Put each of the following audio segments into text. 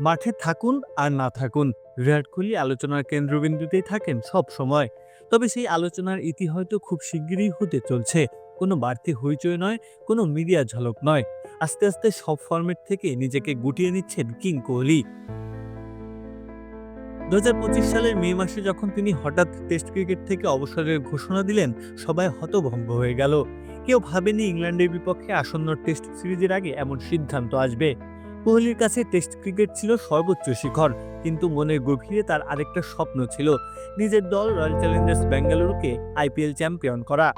মাঠে থাকুন আর না থাকুন। বিরাট কোহলি আলোচনার কেন্দ্রবিন্দুতেই থাকেন সব সময়। তবে সেই আলোচনার ইতি হয়তো খুব শিগগিরই হতে চলছে। কোনো বাড়তি হইচই নয়, কোনো মিডিয়া ঝলক নয়। আস্তে আস্তে সব ফরম্যাট থেকে নিজেকে গুটিয়ে নিচ্ছেন কিং কোহলি। দুহাজার পঁচিশ সালের মে মাসে যখন তিনি হঠাৎ টেস্ট ক্রিকেট থেকে অবসরের ঘোষণা দিলেন, সবাই হতভম্ব হয়ে গেল। কেউ ভাবেনি ইংল্যান্ডের বিপক্ষে আসন্ন টেস্ট সিরিজের আগে এমন সিদ্ধান্ত আসবে। কোহলির কাছে টেস্ট ক্রিকেট ছিল সর্বোচ্চ শিখর, কিন্তু মনের গভীরে তার আরেকটা স্বপ্ন ছিল নিজের দল রয়্যাল চ্যালেঞ্জার্স বেঙ্গালুরুকে আইপিএল চ্যাম্পিয়ন করা।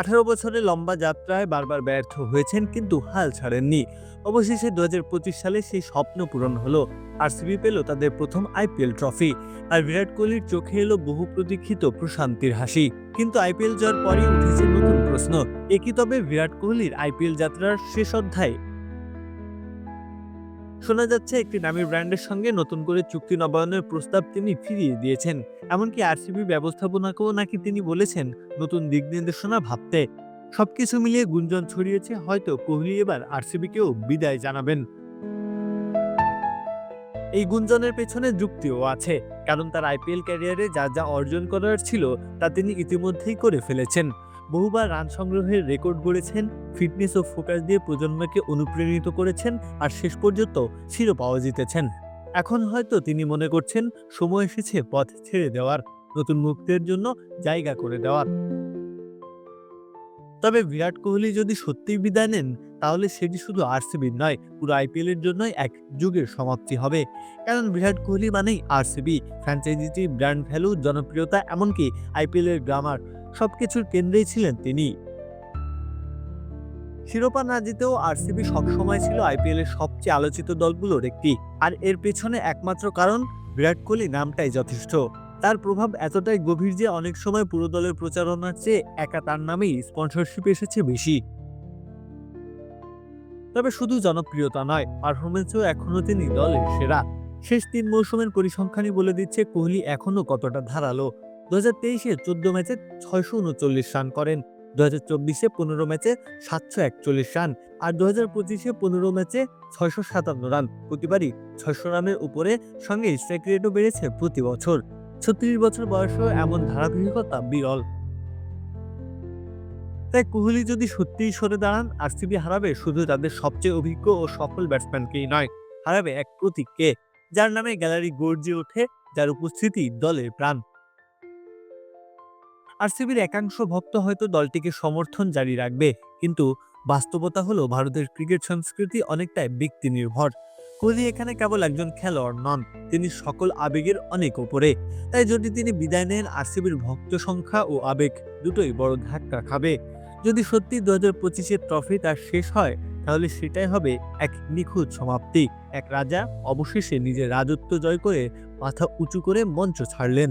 আঠারো বছরের লম্বা যাত্রায় বারবার ব্যর্থ হয়েছেন, কিন্তু হাল ছাড়েননি। অবশেষে দু পঁচিশ সালে সেই স্বপ্ন পূরণ হলো। আরসিবি পেল তাদের প্রথম আইপিএল ট্রফি আর বিরাট কোহলির চোখে এলো বহু প্রতীক্ষিত প্রশান্তির হাসি। কিন্তু আইপিএল জয়ের পরেই উঠেছে নতুন প্রশ্ন একই তবে বিরাট কোহলির আইপিএল যাত্রার শেষ অধ্যায়? শোনা যাচ্ছে একটি নামী ব্র্যান্ডের সঙ্গে নতুন করে চুক্তি নবায়নের প্রস্তাব তিনি ফিরিয়ে দিয়েছেন। এমনকি আরসিবি ব্যবস্থাপনাকেও নাকি তিনি বলেছেন, নতুন দিক নির্দেশনা ভাবতে। সবকিছু মিলিয়ে গুঞ্জন ছড়িয়েছে, হয়তো কোহলি এবার আরসিবিকেও বিদায় জানাবেন। এই গুঞ্জনের পেছনে যুক্তিও আছে, কারণ তার আইপিএল ক্যারিয়ারে যা যা অর্জন করার ছিল, তা তিনি ইতিমধ্যেই করে ফেলেছেন। বহুবার রান সংগ্রহের রেকর্ড গড়েছেন, ফিটনেস ও ফোকাস দিয়ে প্রজন্মকে অনুপ্রাণিত করেছেন আর শেষ পর্যন্ত শিরোপাও জিতেছেন। এখন হয়তো তিনি মনে করছেন, সময় এসেছে পথ ছেড়ে দেওয়ার, নতুন মুক্তের জন্য জায়গা করে দেওয়ার। তবে বিরাট কোহলি যদি সত্যিই বিদায় নেন, তাহলে সেটি শুধু আরসিবির নয়, পুরো আইপিএল এর জন্যই এক যুগের সমাপ্তি হবে। কারণ বিরাট কোহলি মানেই আরসিবি। ফ্র্যাঞ্চাইজিটি ব্র্যান্ড ভ্যালু, জনপ্রিয়তা, এমনকি আইপিএল এর গ্রামার সবকিছুর কেন্দ্রেই ছিলেন তিনি। শিরোপা না জিতেও আরসিবি সবসময় ছিল আইপিএল এর সবচেয়ে আলোচিত দলগুলোর একটি। আর এর পেছনে একমাত্র কারণ, বিরাট কোহলি নামটাই যথেষ্ট। তার প্রভাব এতটাই গভীর যে অনেক সময় পুরো দলের প্রচারণার চেয়ে একা তার নামেই স্পন্সরশিপ এসেছে বেশি। তবে শুধু জনপ্রিয়তা নয় পারফরমেন্সেও এখনও তিনি দলের সেরা। শেষ তিন মৌসুমের পরিসংখ্যানই বলে দিচ্ছে কোহলি এখনও কতটা ধারালো। দু হাজার তেইশে চোদ্দ ম্যাচে ছয়শো উনচল্লিশ রান করেন দু হাজার চব্বিশে পনেরো ম্যাচে সাতশো একচল্লিশ রান, আর দু হাজার পঁচিশে পনেরো ম্যাচে ছয়শো সাতান্ন রান। প্রতিবারই ছয়শো রানের উপরে সঙ্গে স্ট্রাইক রেটও বেড়েছে প্রতি বছর। ছত্রিশ বছর বয়সেও এমন ধারাবাহিকতা বিরল। তাই কোহলি যদি সত্যিই সরে দাঁড়ান আর আরসিবি হারাবে শুধু তাদের সবচেয়ে অভিজ্ঞ ও সফল ব্যাটসম্যানকেই নয়, হারাবে এক প্রতীককে, যার নামে গ্যালারি গর্জে ওঠে, যার উপস্থিতি দলের প্রাণ। আরসিবির একাংশ ভক্ত হয়তো দলটিকে সমর্থন জারি রাখবে। কিন্তু বাস্তবতা হলো, ভারতের ক্রিকেট সংস্কৃতি অনেকটাই ব্যক্তি নির্ভর কোহলি এখানে কেবল একজন খেলোয়াড় নন, তিনি সকল আবেগের অনেক ওপরে। তাই যদি তিনি বিদায় নেন, আরসিবির ভক্ত সংখ্যা ও আবেগ দুটোই বড় ধাক্কা খাবে। যদি সত্যি দু হাজার পঁচিশের ট্রফি তার শেষ হয়, তাহলে সেটাই হবে এক নিখুঁত সমাপ্তি। এক রাজা অবশেষে নিজের রাজত্ব জয় করে মাথা উঁচু করে মঞ্চ ছাড়লেন।